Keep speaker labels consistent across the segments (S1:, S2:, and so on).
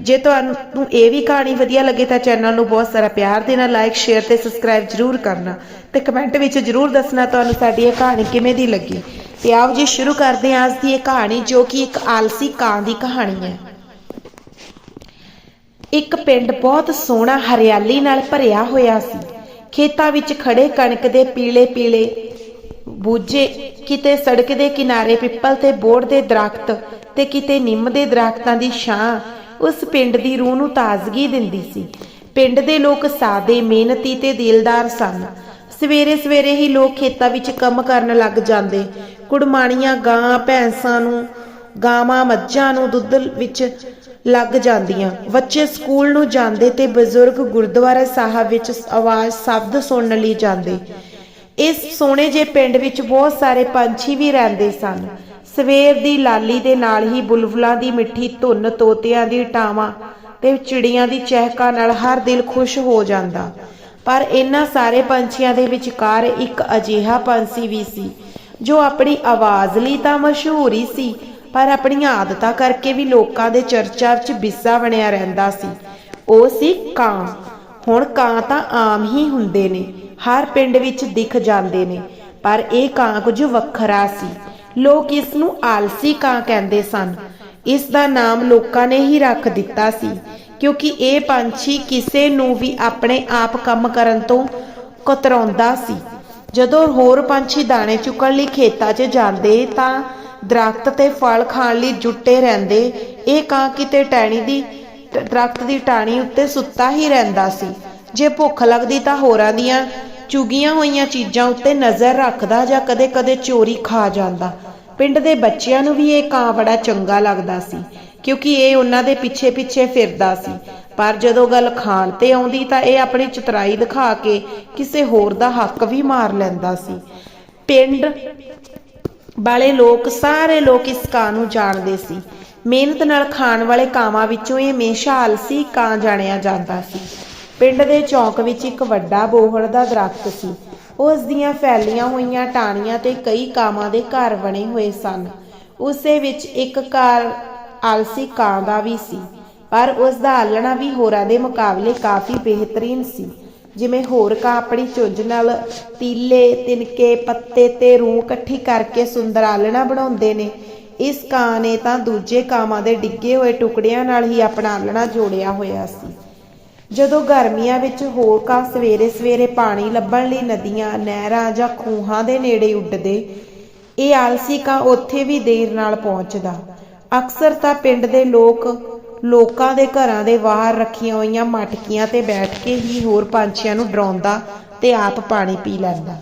S1: ਜੇ ਤੁਹਾਨੂੰ ਇਹ ਵੀ ਕਹਾਣੀ ਵਧੀਆ ਲੱਗੇ ਤਾਂ ਚੈਨਲ ਨੂੰ ਬਹੁਤ ਸਾਰਾ ਪਿਆਰ ਦੇਣਾ ਲਾਈਕ ਸ਼ੇਅਰ ਤੇ ਸਬਸਕ੍ਰਾਈਬ ਜ਼ਰੂਰ ਕਰਨਾ ਤੇ ਕਮੈਂਟ ਵਿੱਚ ਜ਼ਰੂਰ ਦੱਸਣਾ ਤੁਹਾਨੂੰ ਸਾਡੀ ਇਹ ਕਹਾਣੀ ਕਿਵੇਂ ਦੀ ਲੱਗੀ। ਤੇ ਆਓ ਜੀ, ਸ਼ੁਰੂ ਕਰਦੇ ਹਾਂ ਅੱਜ ਦੀ ਇਹ ਕਹਾਣੀ ਜੋ ਕਿ ਇੱਕ ਆਲਸੀ ਕਾਂ ਦੀ ਕਹਾਣੀ ਹੈ। ਇੱਕ ਪਿੰਡ ਬਹੁਤ ਸੋਹਣਾ ਹਰਿਆਲੀ ਨਾਲ ਭਰਿਆ ਹੋਇਆ ਸੀ। ਖੇਤਾਂ ਵਿੱਚ ਖੜੇ ਕਣਕ ਦੇ ਪੀਲੇ ਪੀਲੇ ਬੂਝੇ, ਕਿਤੇ ਸੜਕ ਦੇ ਕਿਨਾਰੇ ਪਿੱਪਲ ਤੇ ਬੋੜ ਦੇ ਦਰਖਤ ਤੇ ਕਿਤੇ ਨਿੰਮ ਦੇ ਦਰਖਤਾਂ ਦੀ ਛਾਂ ਉਸ ਪਿੰਡ ਦੀ ਰੂਹ ਨੂੰ ਤਾਜ਼ਗੀ ਦਿੰਦੀ ਸੀ। ਪਿੰਡ ਦੇ ਲੋਕ ਸਾਦੇ, ਮਿਹਨਤੀ ਤੇ ਦਿਲਦਾਰ ਸਨ। ਸਵੇਰੇ ਸਵੇਰੇ ਹੀ ਲੋਕ ਖੇਤਾਂ ਵਿੱਚ ਕੰਮ ਕਰਨ ਲੱਗ ਜਾਂਦੇ। ਕੁੜਮਾਣੀਆਂ ਗਾਂ, ਭੈਂਸਾਂ ਨੂੰ, ਗਾਵਾਂ ਮੱਝਾਂ ਨੂੰ ਦੁੱਧ ਵਿੱਚ ਲੱਗ ਜਾਂਦੀਆਂ। ਬੱਚੇ ਸਕੂਲ ਨੂੰ ਜਾਂਦੇ ਤੇ ਬਜ਼ੁਰਗ ਗੁਰਦੁਆਰਾ ਸਾਹਿਬ ਵਿੱਚ ਆਵਾਜ਼, ਸ਼ਬਦ ਸੁਣਨ ਲਈ ਜਾਂਦੇ। ਇਸ ਸੋਹਣੇ ਜੇ ਪਿੰਡ ਵਿੱਚ ਬਹੁਤ ਸਾਰੇ ਪੰਛੀ ਵੀ ਰਹਿੰਦੇ ਸਨ। ਸਵੇਰ ਦੀ ਲਾਲੀ ਦੇ ਨਾਲ ਹੀ ਬੁਲਬੁਲਾਂ ਦੀ ਮਿੱਠੀ ਧੁੰਨ ਤੋਤਿਆਂ ਦੀ ਟਾਵਾਂ ਤੇ ਚਿੜੀਆਂ ਦੀ ਚਹਿਕਾਂ ਨਾਲ ਹਰ ਦਿਲ ਖੁਸ਼ ਹੋ ਜਾਂਦਾ। ਪਰ ਇਹਨਾਂ ਸਾਰੇ ਪੰਛੀਆਂ ਦੇ ਵਿਚਕਾਰ ਇੱਕ ਅਜੀਹਾ ਪੰਛੀ ਵੀ ਸੀ, ਜੋ ਆਪਣੀ ਆਵਾਜ਼ ਲਈ ਤਾਂ ਮਸ਼ਹੂਰ ਹੀ ਸੀ, ਪਰ ਆਪਣੀਆਂ ਆਦਤਾਂ ਕਰਕੇ ਵੀ ਲੋਕਾਂ ਦੇ ਚਰਚਾ ਵਿੱਚ ਵਿਸਾ ਬਣਿਆ ਰਹਿੰਦਾ ਸੀ। ਉਹ ਸੀ ਕਾਂ। ਹੁਣ ਕਾਂ ਤਾਂ ਆਮ ਹੀ ਹੁੰਦੇ ਨੇ, ਹਰ ਪਿੰਡ ਵਿੱਚ ਦਿਖ ਜਾਂਦੇ ਨੇ, ਪਰ ਇਹ ਕਾਂ ਕੁਝ ਵੱਖਰਾ ਸੀ। ਲੋਕ ਇਸ ਨੂੰ ਆਲਸੀ ਕਾਂ ਕਹਿੰਦੇ ਸਨ। ਇਸ ਦਾ ਨਾਮ ਲੋਕਾਂ ਨੇ ਹੀ ਰੱਖ ਦਿੱਤਾ ਸੀ, ਕਿਉਂਕਿ ਇਹ ਪੰਛੀ ਕਿਸੇ ਨੂੰ ਵੀ ਆਪਣੇ ਆਪ ਕੰਮ ਕਰਨ ਤੋਂ ਕਤਰਾਉਂਦਾ ਸੀ। ਜਦੋਂ ਹੋਰ ਪੰਛੀ ਦਾਣੇ ਚੁੱਕਣ ਲਈ ਖੇਤਾਂ 'ਚ ਜਾਂਦੇ ਤਾਂ ਦਰਖਤ ਤੇ ਫਲ ਖਾਣ ਲਈ ਜੁੱਟੇ ਰਹਿੰਦੇ। ਇਹ ਕਾਂ ਕਿਤੇ ਟਹਿਣੀ ਦੀ, ਦਰਖਤ ਦੀ ਟਾਹਣੀ ਉੱਤੇ ਸੁੱਤਾ ਹੀ ਰਹਿੰਦਾ ਸੀ। ਜੇ ਭੁੱਖ ਲੱਗਦੀ ਤਾਂ ਹੋਰਾਂ ਦੀਆਂ ਚੁਗੀਆਂ ਹੋਈਆਂ ਚੀਜ਼ਾਂ ਉੱਤੇ ਨਜ਼ਰ ਰੱਖਦਾ ਜਾਂ ਕਦੇ-ਕਦੇ ਚੋਰੀ ਖਾ ਜਾਂਦਾ। ਪਿੰਡ ਦੇ ਬੱਚਿਆਂ ਨੂੰ ਵੀ ਇਹ ਕਾਂ ਬੜਾ ਚੰਗਾ ਲੱਗਦਾ ਸੀ, ਕਿਉਂਕਿ ਇਹ ਉਹਨਾਂ ਦੇ ਪਿੱਛੇ-ਪਿੱਛੇ ਫਿਰਦਾ ਸੀ। ਪਰ ਜਦੋਂ ਗੱਲ ਖਾਣ ਤੇ ਆਉਂਦੀ ਤਾਂ ਇਹ ਆਪਣੀ ਚਤਰਾਈ ਦਿਖਾ ਕੇ ਕਿਸੇ ਹੋਰ ਦਾ ਹੱਕ ਵੀ ਮਾਰ ਲੈਂਦਾ ਸੀ। ਪਿੰਡ ਵਾਲੇ ਲੋਕ ਸਾਰੇ ਲੋਕ ਇਸ ਕਾਂ ਨੂੰ ਜਾਣਦੇ ਸੀ। ਮਿਹਨਤ ਨਾਲ ਖਾਣ ਵਾਲੇ ਕਾਵਾਂ ਵਿੱਚੋਂ ਇਹ ਹਮੇਸ਼ਾ ਆਲਸੀ ਕਾਂ ਜਾਣਿਆ ਜਾਂਦਾ ਸੀ। ਪਿੰਡ ਦੇ ਚੌਕ ਵਿੱਚ ਇੱਕ ਵੱਡਾ ਬੋਹੜ ਦਾ ਦਰਖਤ ਸੀ। ਉਸ ਦੀਆਂ ਫੈਲੀਆਂ ਹੋਈਆਂ ਟਾਹਣੀਆਂ ਤੇ ਕਈ ਕਾਵਾਂ ਦੇ ਘਰ ਬਣੇ ਹੋਏ ਸਨ। ਉਸੇ ਵਿੱਚ ਇੱਕ ਘਰ ਆਲਸੀ ਕਾਂ ਦਾ ਵੀ ਸੀ, ਪਰ ਉਸ ਦਾ ਆਲਣਾ ਵੀ ਹੋਰਾਂ ਦੇ ਮੁਕਾਬਲੇ ਕਾਫੀ ਬਿਹਤਰੀਨ ਸੀ, ਜਿਵੇਂ ਹੋਰ ਕਾਂ ਆਪਣੀ ਚੁੰਝ ਨਾਲ ਤੀਲੇ, ਤਿਨਕੇ, ਪੱਤੇ ਤੇ ਰੂਹ ਇਕੱਠੀ ਕਰਕੇ ਸੁੰਦਰ ਆਲਣਾ ਬਣਾਉਂਦੇ ਨੇ। ਇਸ ਕਾਂ ਨੇ ਤਾਂ ਦੂਜੇ ਕਾਵਾਂ ਦੇ ਡਿੱਗੇ ਹੋਏ ਟੁਕੜਿਆਂ ਨਾਲ ਹੀ ਆਪਣਾ ਆਲਣਾ ਜੋੜਿਆ ਹੋਇਆ ਸੀ। ਜਦੋਂ ਗਰਮੀਆਂ ਵਿੱਚ ਹੋਰ ਕਾਂ ਸਵੇਰੇ ਸਵੇਰੇ ਪਾਣੀ ਲੱਭਣ ਲਈ ਨਦੀਆਂ, ਨਹਿਰਾਂ ਜਾਂ ਖੂਹਾਂ ਦੇ ਨੇੜੇ ਉੱਡਦੇ, ਇਹ ਆਲਸੀ ਕਾਂ ਉੱਥੇ ਵੀ ਦੇਰ ਨਾਲ ਪਹੁੰਚਦਾ। ਅਕਸਰ ਤਾਂ ਪਿੰਡ ਦੇ ਲੋਕ ਲੋਕਾਂ ਦੇ ਘਰਾਂ ਦੇ ਬਾਹਰ ਰੱਖੀਆਂ ਹੋਈਆਂ ਮਟਕੀਆਂ ਤੇ ਬੈਠ ਕੇ ਹੀ ਹੋਰ ਪੰਛੀਆਂ ਨੂੰ ਡਰਾਉਂਦਾ ਤੇ ਆਪ ਪਾਣੀ ਪੀ ਲੈਂਦਾ।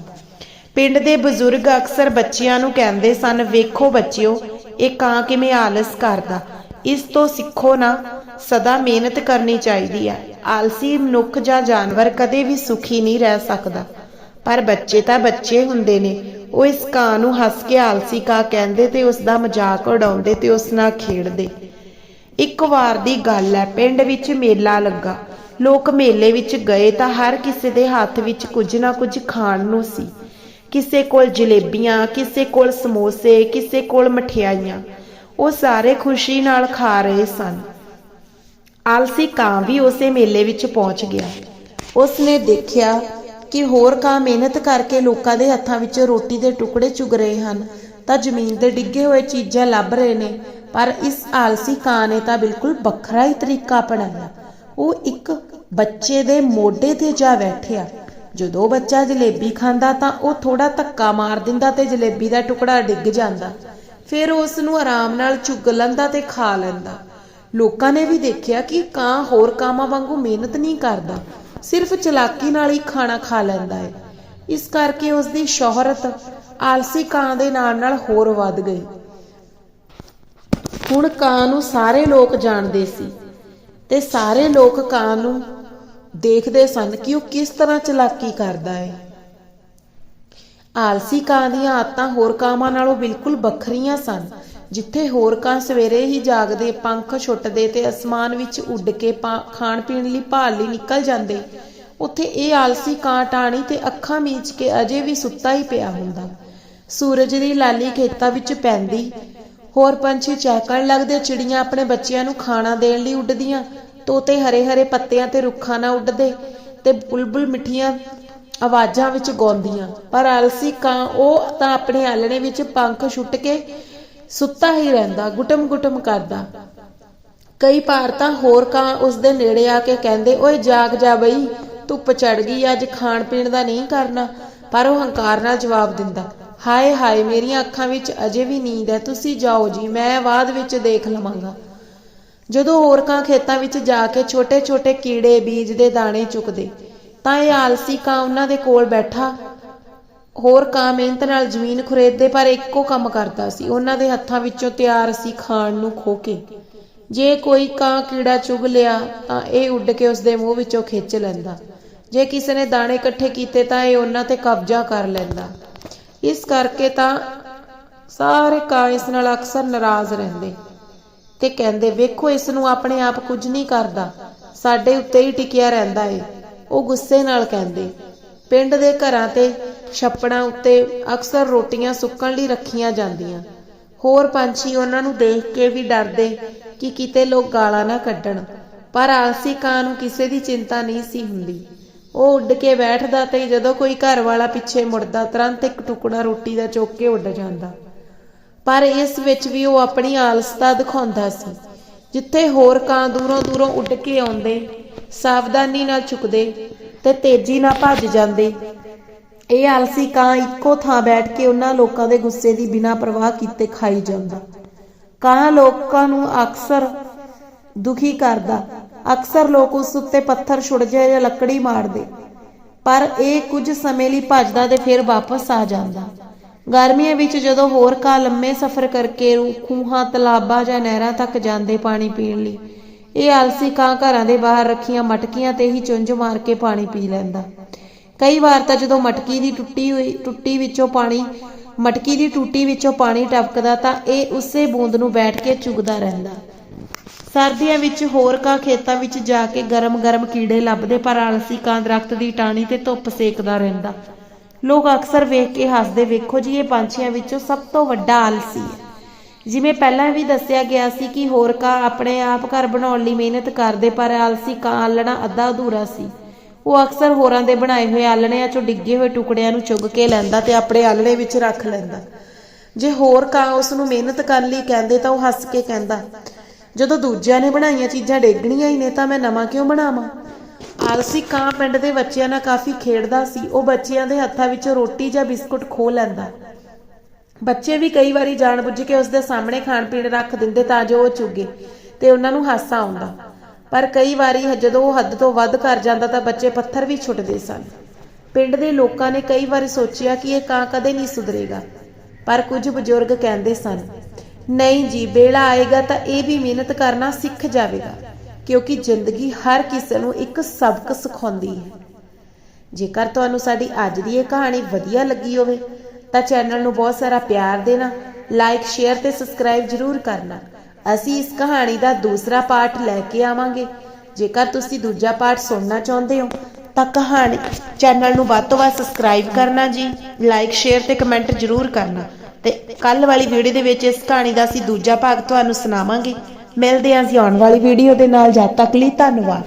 S1: ਪਿੰਡ ਦੇ ਬਜ਼ੁਰਗ ਅਕਸਰ ਬੱਚਿਆਂ ਨੂੰ ਕਹਿੰਦੇ ਸਨ, ਵੇਖੋ ਬੱਚਿਓ, ਇਹ ਕਾਂ ਕਿਵੇਂ ਆਲਸ ਕਰਦਾ। ਇਸ ਤੋਂ ਸਿੱਖੋ ਨਾ, ਸਦਾ ਮਿਹਨਤ ਕਰਨੀ ਚਾਹੀਦੀ ਹੈ ਆਲਸੀ ਮਨੁੱਖ ਜਾਂ ਜਾਨਵਰ ਕਦੇ ਵੀ ਸੁਖੀ ਨਹੀਂ ਰਹਿ ਸਕਦਾ। ਪਰ ਬੱਚੇ ਤਾਂ ਬੱਚੇ ਹੁੰਦੇ ਨੇ। ਉਹ ਇਸ ਕਾਂ ਨੂੰ ਹੱਸ ਕੇ ਆਲਸੀ ਕਾਂ ਕਹਿੰਦੇ ਤੇ ਉਸ ਦਾ ਮਜ਼ਾਕ ਉਡਾਉਂਦੇ ਤੇ ਉਸ ਨਾਲ ਖੇਡਦੇ। ਇੱਕ ਵਾਰ ਦੀ ਗੱਲ ਹੈ ਪਿੰਡ ਵਿੱਚ ਮੇਲਾ ਲੱਗਾ। ਲੋਕ ਮੇਲੇ ਵਿੱਚ ਗਏ ਤਾਂ ਹਰ ਕਿਸੇ ਦੇ ਹੱਥ ਵਿੱਚ ਕੁਝ ਨਾ ਕੁਝ ਖਾਣ ਨੂੰ ਸੀ। ਕਿਸੇ ਕੋਲ ਜਲੇਬੀਆਂ, ਕਿਸੇ ਕੋਲ ਸਮੋਸੇ, ਕਿਸੇ ਕੋਲ ਮਠਿਆਈਆਂ। ਉਹ ਸਾਰੇ ਖੁਸ਼ੀ ਨਾਲ ਖਾ ਰਹੇ ਸਨ। ਆਲਸੀ ਕਾਂ ਵੀ ਉਸੇ ਮੇਲੇ ਵਿੱਚ ਪਹੁੰਚ ਗਿਆ। ਉਸ ਨੇ ਦੇਖਿਆ ਕਿ ਹੋਰ ਕਾਂ ਮਿਹਨਤ ਕਰਕੇ ਲੋਕਾਂ ਦੇ ਹੱਥਾਂ ਵਿੱਚ ਰੋਟੀ ਦੇ ਟੁਕੜੇ ਚੁਗ ਰਹੇ ਹਨ, ਤਾਂ ਜ਼ਮੀਨ ਤੇ ਡਿੱਗੇ ਹੋਏ ਚੀਜ਼ਾਂ ਲੱਭ ਰਹੇ ਨੇ, ਪਰ ਇਸ ਆਲਸੀ ਕਾਂ ਨੇ ਤਾਂ ਬਿਲਕੁਲ ਵੱਖਰਾ ਹੀ ਤਰੀਕਾ ਅਪਣਾਇਆ। ਉਹ ਇੱਕ ਬੱਚੇ ਦੇ ਮੋਢੇ ਤੇ ਜਾ ਬੈਠਿਆ। ਜਦੋਂ ਬੱਚਾ ਜਲੇਬੀ ਖਾਂਦਾ ਤਾਂ ਉਹ ਥੋੜਾ ਧੱਕਾ ਮਾਰ ਦਿੰਦਾ ਤੇ ਜਲੇਬੀ ਦਾ ਟੁਕੜਾ ਡਿੱਗ ਜਾਂਦਾ। ਫਿਰ ਉਸ ਨੂੰ ਆਰਾਮ ਨਾਲ ਚੁੱਗ ਲੈਂਦਾ ਤੇ ਖਾ ਲੈਂਦਾ। ਲੋਕਾਂ ਨੇ ਵੀ ਦੇਖਿਆ ਕਿ ਕਾਂ ਹੋਰ ਕਾਮਾਂ ਵਾਂਗੂ ਮਿਹਨਤ ਨਹੀਂ ਕਰਦਾ, ਸਿਰਫ ਚਲਾਕੀ ਨਾਲ ਹੀ ਖਾਣਾ ਖਾ ਲੈਂਦਾ ਹੈ ਇਸ ਕਰਕੇ ਉਸ ਦੀ ਸ਼ੋਹਰਤ ਆਲਸੀ ਕਾਂ ਦੇ ਨਾਲ ਨਾਲ ਹੋਰ ਵੱਧ ਗਈ। ਹੁਣ ਕਾਂ ਨੂੰ ਸਾਰੇ ਲੋਕ ਜਾਣਦੇ ਸੀ ਤੇ ਸਾਰੇ ਲੋਕ ਕਾਂ ਨੂੰ ਦੇਖਦੇ ਸਨ ਕਿ ਉਹ ਕਿਸ ਤਰ੍ਹਾਂ ਚਲਾਕੀ ਕਰਦਾ ਹੈ ਆਲਸੀ ਕਾਂ ਦੀਆਂ ਆਦਤਾਂ ਹੋਰ ਕਾਵਾਂ ਨਾਲੋਂ ਬਿਲਕੁਲ ਵੱਖਰੀਆਂ ਸਨ, ਜਿੱਥੇ ਹੋਰ ਕਾਂ ਸਵੇਰੇ ਹੀ ਜਾਗਦੇ, ਪੰਖ ਛੁੱਟਦੇ ਤੇ ਅਸਮਾਨ ਵਿੱਚ ਉੱਡ ਕੇ ਖਾਣ ਪੀਣ ਲਈ ਭਾਲ ਲਈ ਨਿਕਲ ਜਾਂਦੇ, ਉੱਥੇ ਇਹ ਆਲਸੀ ਕਾਂ ਟਾਣੀ ਤੇ ਅੱਖਾਂ ਮੀਚ ਕੇ ਅਜੇ ਵੀ ਸੁੱਤਾ ਹੀ ਪਿਆ ਹੁੰਦਾ। ਸੂਰਜ ਦੀ ਲਾਲੀ ਖੇਤਾਂ ਵਿੱਚ ਪੈਂਦੀ, ਹੋਰ ਪੰਛੀ ਚਹਿਕਣ ਲੱਗਦੇ, ਚਿੜੀਆਂ ਆਪਣੇ ਬੱਚਿਆਂ ਨੂੰ ਖਾਣਾ ਦੇਣ ਲਈ ਉੱਡਦੀਆਂ, ਤੋਤੇ ਹਰੇ ਹਰੇ ਪੱਤਿਆਂ ਤੇ ਰੁੱਖਾਂ ਨਾਲ ਉੱਡਦੇ ਤੇ ਬੁਲਬੁਲ ਮਿੱਠੀਆਂ ਆਵਾਜ਼ਾਂ ਵਿੱਚ ਗਾਉਂਦੀਆਂ। ਪਰ ਆਲਸੀ ਕਾਂ, ਉਹ ਤਾਂ ਆਪਣੇ ਆਲਣੇ ਵਿੱਚ ਪੰਖ ਛੁੱਟ ਕੇ ਸੁੱਤਾ ਹੀ ਰਹਿੰਦਾ, ਗੁਟਮ ਗੁਟਮ ਕਰਦਾ। ਕਈ ਵਾਰ ਤਾਂ ਹੋਰ ਕਾਂ ਉਸ ਦੇ ਨੇੜੇ ਆ ਕੇ ਕਹਿੰਦੇ, ਓਏ ਜਾਗ ਜਾ ਬਈ, ਧੁੱਪ ਚੜ ਗਈ, ਅੱਜ ਖਾਣ ਪੀਣ ਦਾ ਨਹੀਂ ਕਰਨਾ। ਪਰ ਉਹ ਹੰਕਾਰ ਨਾਲ ਜਵਾਬ ਦਿੰਦਾ, ਹਾਏ ਹਾਏ, ਮੇਰੀਆਂ ਅੱਖਾਂ ਵਿੱਚ ਅਜੇ ਵੀ ਨੀਂਦ ਹੈ, ਤੁਸੀਂ ਜਾਓ ਜੀ, ਮੈਂ ਬਾਅਦ ਵਿੱਚ ਦੇਖ ਲਵਾਂਗਾ। ਜਦੋਂ ਹੋਰ ਕਾਂ ਖੇਤਾਂ ਵਿੱਚ ਜਾ ਕੇ ਛੋਟੇ-ਛੋਟੇ ਕੀੜੇ ਬੀਜ ਦੇ ਦਾਣੇ ਚੁੱਕਦੇ ਤਾਂ ਇਹ ਆਲਸੀ ਕਾਂ ਉਹਨਾਂ ਦੇ ਕੋਲ ਬੈਠਾ, ਹੋਰ ਕਾਂ ਮਿਹਨਤ ਨਾਲ ਜ਼ਮੀਨ ਖੁਰੇਦਦੇ, ਪਰ ਇੱਕੋ ਕੰਮ ਕਰਦਾ ਸੀ। ਉਹਨਾਂ ਦੇ ਹੱਥਾਂ ਵਿੱਚੋਂ ਤਿਆਰ ਸੀ ਖਾਣ ਨੂੰ ਖੋ ਕੇ। ਜੇ ਕੋਈ ਕਾਂ ਕੀੜਾ ਚੁਗ ਲਿਆ, ਤਾਂ ਇਹ ਉੱਡ ਕੇ ਉਸ ਦੇ ਮੂੰਹ ਵਿੱਚੋਂ ਖਿੱਚ ਲੈਂਦਾ। ਜੇ ਕਿਸੇ ਨੇ ਦਾਣੇ ਇਕੱਠੇ ਕੀਤੇ, ਤਾਂ ਇਹ ਉਹਨਾਂ ਤੇ ਕਬਜ਼ਾ ਕਰ ਲੈਂਦਾ। ਇਸ ਕਰਕੇ ਤਾਂ ਸਾਰੇ ਕਾਂ ਇਸ ਨਾਲ ਅਕਸਰ ਨਾਰਾਜ਼ ਰਹਿੰਦੇ ਤੇ ਕਹਿੰਦੇ, ਵੇਖੋ, ਇਸ ਨੂੰ ਆਪਣੇ ਆਪ ਕੁਝ ਨਹੀਂ ਕਰਦਾ। ਸਾਡੇ ਉੱਤੇ ਹੀ ਟਿਕਿਆ ਰਹਿੰਦਾ ਏ। ਉਹ ਗੁੱਸੇ ਨਾਲ ਕਹਿੰਦੇ, ਪਿੰਡ ਦੇ ਘਰਾਂ ਤੇ ਛੱਪੜਾਂ ਉੱਤੇ ਅਕਸਰ ਰੋਟੀਆਂ ਸੁੱਕਣ ਲਈ ਰੱਖੀਆਂ ਜਾਂਦੀਆਂ। ਹੋਰ ਪੰਛੀ ਉਹਨਾਂ ਨੂੰ ਦੇਖ ਕੇ ਵੀ ਡਰਦੇ ਕਿ ਕਿਤੇ ਲੋਕ ਗਾਲਾਂ ਨਾ ਕੱਢਣ। ਪਰ ਆਲਸੀ ਕਾਂ ਨੂੰ ਕਿਸੇ ਦੀ ਚਿੰਤਾ ਨਹੀਂ ਸੀ ਹੁੰਦੀ। ਉਹ ਉੱਡ ਕੇ ਬੈਠਦਾ ਤੇ ਜਦੋਂ ਕੋਈ ਘਰ ਵਾਲਾ ਪਿੱਛੇ ਮੁੜਦਾ, ਤੁਰੰਤ ਇੱਕ ਟੁਕੜਾ ਰੋਟੀ ਦਾ ਚੁੱਕ ਕੇ ਉੱਡ ਜਾਂਦਾ। ਪਰ ਇਸ ਵਿੱਚ ਵੀ ਉਹ ਆਪਣੀ ਆਲਸਤਾ ਦਿਖਾਉਂਦਾ ਸੀ। ਜਿੱਥੇ ਹੋਰ ਕਾਂ ਦੂਰੋਂ ਦੂਰੋਂ ਉੱਡ ਕੇ ਆਉਂਦੇ ਸਾਵਧਾਨੀ ਨਾਲ ਚੁੱਕਦੇ ਤੇ ਤੇਜ਼ੀ ਨਾਲ ਭੱਜ ਜਾਂਦੇ। ਇਹ ਆਲਸੀ ਕਾਂ ਇੱਕੋ ਥਾਂ ਬੈਠ ਕੇ ਉਹਨਾਂ ਲੋਕਾਂ ਦੇ ਗੁੱਸੇ ਦੀ ਬਿਨਾਂ ਪਰਵਾਹ ਕੀਤੇ ਖਾਈ ਜਾਂਦਾ। ਕਾਂ ਲੋਕਾਂ ਨੂੰ ਅਕਸਰ ਦੁਖੀ ਕਰਦਾ। ਅਕਸਰ ਲੋਕ ਉਸ ਉੱਤੇ ਪੱਥਰ ਛੁੱਟਦੇ ਜਾਂ ਲੱਕੜੀ ਮਾਰਦੇ। ਪਰ ਇਹ ਕੁਝ ਸਮੇਂ ਲਈ ਭੱਜਦਾ ਤੇ ਫਿਰ ਵਾਪਸ ਆ ਜਾਂਦਾ। ਗਰਮੀਆਂ ਵਿੱਚ ਜਦੋਂ ਹੋਰ ਕਾਂ ਲੰਮੇ ਸਫ਼ਰ ਕਰਕੇ ਖੂਹਾਂ ਤਲਾਬਾਂ ਜਾਂ ਨਹਿਰਾਂ ਤੱਕ ਜਾਂਦੇ ਪਾਣੀ ਪੀਣ ਲਈ ਇਹ ਆਲਸੀ ਕਾਂ ਘਰਾਂ ਦੇ ਬਾਹਰ ਰੱਖੀਆਂ ਮਟਕੀਆਂ ਤੇ ਹੀ ਚੁੰਝ ਮਾਰ ਕੇ ਪਾਣੀ ਪੀ ਲੈਂਦਾ। ਕਈ ਵਾਰ ਤਾਂ ਜਦੋਂ ਮਟਕੀ ਦੀ ਟੁੱਟੀ ਹੋਈ, ਟੁੱਟੀ ਵਿੱਚੋਂ ਪਾਣੀ, ਮਟਕੀ ਦੀ ਟੁੱਟੀ ਵਿੱਚੋਂ ਪਾਣੀ ਟਪਕਦਾ ਤਾਂ ਇਹ ਉਸੇ ਬੂੰਦ ਨੂੰ ਬੈਠ ਕੇ ਚੁਗਦਾ ਰਹਿੰਦਾ। ਸਰਦੀਆਂ ਵਿੱਚ ਹੋਰ ਕਾਂ ਖੇਤਾਂ ਵਿੱਚ ਜਾ ਕੇ ਗਰਮ-ਗਰਮ ਕੀੜੇ ਲੱਭਦੇ, ਪਰ ਆਲਸੀ ਕਾਂ ਦਰਖਤ ਦੀ ਟਾਹਣੀ ਤੇ ਧੁੱਪ ਸੇਕਦਾ ਰਹਿੰਦਾ। ਲੋਕ ਅਕਸਰ ਵੇਖ ਕੇ ਹੱਸਦੇ, ਵੇਖੋ ਜੀ, ਇਹ ਪੰਛੀਆਂ ਵਿੱਚੋਂ ਸਭ ਤੋਂ ਵੱਡਾ ਆਲਸੀ ਹੈ। ਜਿਵੇਂ ਪਹਿਲਾਂ ਵੀ ਦੱਸਿਆ ਗਿਆ ਸੀ ਕਿ ਹੋਰ ਕਾਂ ਆਪਣੇ ਆਪ ਘਰ ਬਣਾਉਣ ਲਈ ਮਿਹਨਤ ਕਰਦੇ, ਪਰ ਆਲਸੀ ਕਾਂ ਆਲਣਾ ਅੱਧਾ ਅਧੂਰਾ ਸੀ। ਉਹ ਅਕਸਰ ਹੋਰਾਂ ਦੇ ਬਣਾਏ ਹੋਏ ਆਲਣਿਆਂ ਚੋਂ ਡਿੱਗੇ ਹੋਏ ਟੁਕੜਿਆਂ ਨੂੰ ਚੁੱਗ ਕੇ ਲੈਂਦਾ ਤੇ ਆਪਣੇ ਆਲਣੇ ਵਿੱਚ ਰੱਖ ਲੈਂਦਾ। ਜੇ ਹੋਰ ਕਾਂ ਉਸ ਨੂੰ ਮਿਹਨਤ ਕਰਨ ਲਈ ਕਹਿੰਦੇ ਤਾਂ ਉਹ ਹੱਸ ਕੇ ਕਹਿੰਦਾ, ਜਦੋਂ ਦੂਜਿਆਂ ਨੇ ਬਣਾਈਆਂ ਚੀਜ਼ਾਂ ਡੇਗਣੀਆਂ ਹੀ ਨੇ ਤਾਂ ਮੈਂ ਨਵਾਂ ਕਿਉਂ ਬਣਾਵਾਂ? ਆਲਸੀ ਕਾਂ ਪਿੰਡ ਦੇ ਬੱਚਿਆਂ ਨਾਲ ਕਾਫੀ ਖੇਡਦਾ ਸੀ। ਉਹ ਬੱਚਿਆਂ ਦੇ ਹੱਥਾਂ ਵਿੱਚੋਂ ਰੋਟੀ ਜਾਂ ਬਿਸਕੁਟ ਖੋਹ ਲੈਂਦਾ। ਬੱਚੇ ਵੀ ਕਈ ਵਾਰੀ ਜਾਣਬੁੱਝ ਕੇ ਉਸ ਦੇ ਸਾਹਮਣੇ ਖਾਣ ਪੀਣ ਰੱਖ ਦਿੰਦੇ ਤਾਂ ਜੋ ਉਹ ਚੁਗੇ ਤੇ ਉਹਨਾਂ ਨੂੰ ਹਾਸਾ ਆਉਂਦਾ। ਪਰ ਕਈ ਵਾਰੀ ਜਦੋਂ ਉਹ ਹੱਦ ਤੋਂ ਵੱਧ ਕਰ ਜਾਂਦਾ ਤਾਂ ਬੱਚੇ ਪੱਥਰ ਵੀ ਛੁੱਟਦੇ ਸਨ। ਪਿੰਡ ਦੇ ਲੋਕਾਂ ਨੇ ਕਈ ਵਾਰੀ ਸੋਚਿਆ ਕਿ ਇਹ ਕਾਂ ਕਦੇ ਨਹੀਂ ਸੁਧਰੇਗਾ, ਪਰ ਕੁਝ ਬਜ਼ੁਰਗ ਕਹਿੰਦੇ ਸਨ, ਨਹੀਂ ਜੀ, ਵੇਲਾ ਆਏਗਾ ਤਾਂ ਇਹ ਵੀ ਮਿਹਨਤ ਕਰਨਾ ਸਿੱਖ ਜਾਵੇਗਾ, ਕਿਉਂਕਿ ਜ਼ਿੰਦਗੀ ਹਰ ਕਿਸੇ ਨੂੰ ਇੱਕ ਸਬਕ ਸਿਖਾਉਂਦੀ ਹੈ। ਜੇਕਰ ਤੁਹਾਨੂੰ ਸਾਡੀ ਅੱਜ ਦੀ ਇਹ ਕਹਾਣੀ ਵਧੀਆ ਲੱਗੀ ਹੋਵੇ ਤਾਂ ਚੈਨਲ ਨੂੰ ਬਹੁਤ ਸਾਰਾ ਪਿਆਰ ਦੇਣਾ ਲਾਈਕ ਸ਼ੇਅਰ ਤੇ ਸਬਸਕ੍ਰਾਈਬ ਜ਼ਰੂਰ ਕਰਨਾ। ਅਸੀਂ ਇਸ ਕਹਾਣੀ ਦਾ ਦੂਸਰਾ ਪਾਰਟ ਲੈ ਕੇ ਆਵਾਂਗੇ। ਜੇਕਰ ਤੁਸੀਂ ਦੂਜਾ ਪਾਰਟ ਸੁਣਨਾ ਚਾਹੁੰਦੇ ਹੋ, ਤਾਂ ਕਹਾਣੀ ਚੈਨਲ ਨੂੰ ਵੱਧ ਤੋਂ ਵੱਧ ਸਬਸਕ੍ਰਾਈਬ ਕਰਨਾ ਜੀ ਲਾਈਕ ਸ਼ੇਅਰ ਤੇ ਕਮੈਂਟ ਜ਼ਰੂਰ ਕਰਨਾ। ਤੇ ਕੱਲ ਵਾਲੀ ਵੀਡੀਓ ਦੇ ਵਿੱਚ ਇਸ ਕਹਾਣੀ ਦਾ ਅਸੀਂ ਦੂਜਾ ਭਾਗ ਤੁਹਾਨੂੰ ਸੁਣਾਵਾਂਗੇ। ਮਿਲਦੇ ਹਾਂ ਜੀ ਆਉਣ ਵਾਲੀ ਵੀਡੀਓ ਦੇ ਨਾਲ, ਜਦ ਤੱਕ ਲਈ ਧੰਨਵਾਦ।